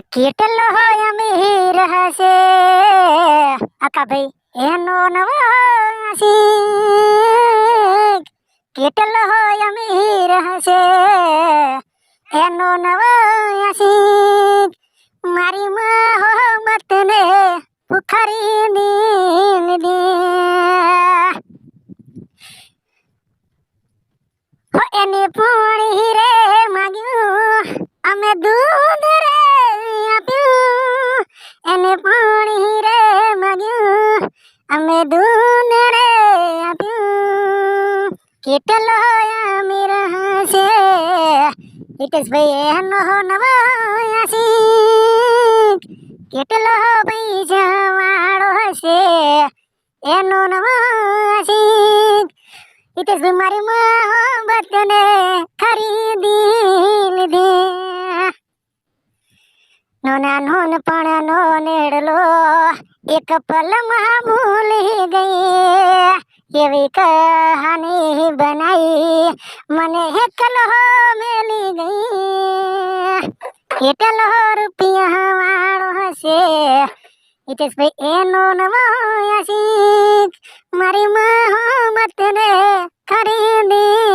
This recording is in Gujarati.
કેટલો હોય અમીર હશે? આકાભાઈ એનો નવો આશિક કેટલો હોય અમીર હશે? એનો નવો આશિક મારી મોહબ્બતને ભૂખરી નીલ દે હો પૂણી રે માગ્યું. અમે દૂધ એને પાણી રે માગ્યું. અમે રે આપ્યું. કેટલો અમે રહશે હિતેશભાઈ એનો નવો આશિક. કેટલો પૈસા વાળો હશે? એનો નવો આશિક. હિતેશભાઈ મારી મોહબ્બતને ખરીદી લીધી. નોના નોન પણ નો નેડલો, એક પલમાં ભૂલી ગઈ. એવી કહાની બનાવી મને એકલો મેલી ગઈ. કેટલો રૂપિયા વાળો હશે? હિતેશભાઈ, એનો નવો આશિક. મારી મોહબ્બતને ખરીદી લીધી